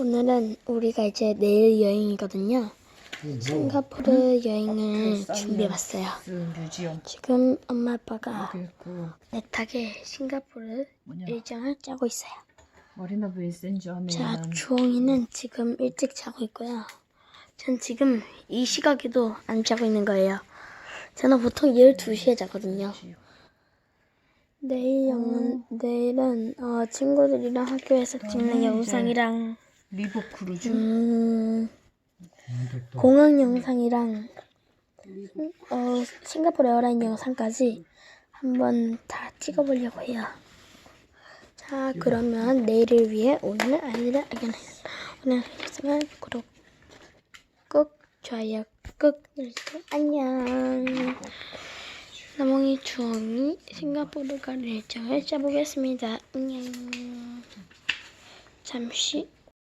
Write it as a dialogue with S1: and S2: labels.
S1: 오늘은 우리가 이제 내일 여행이거든요. 싱가포르 여행을 준비해봤어요.
S2: 유지영
S1: 지금 엄마 아빠가
S2: 그리고
S1: 내 탁에 싱가포르
S2: 뭐냐
S1: 일정을 짜고 있어요.
S2: 베이
S1: 자, 주홍이는 지금 일찍 자고 있고요. 전 지금 이 시각에도 안 자고 있는 거예요. 저는 보통 12시에 자거든요. 내일 영은, 내일은 어, 친구들이랑 학교에서 찍는 영상이랑
S2: 리버 크루즈
S1: 음, 공항 영상이랑 어, 싱가포르 에어라인 영상까지 한번 다 찍어보려고 해요. 자, 그러면 내일을 위해 오늘 아이들을 알려는 오늘 영상을 구독 꾹 좋아요 꾹 눌러주세요. 안녕. 나몽이 주홍이 싱가포르 갈 일정을 짜보겠습니다. 안녕. 잠시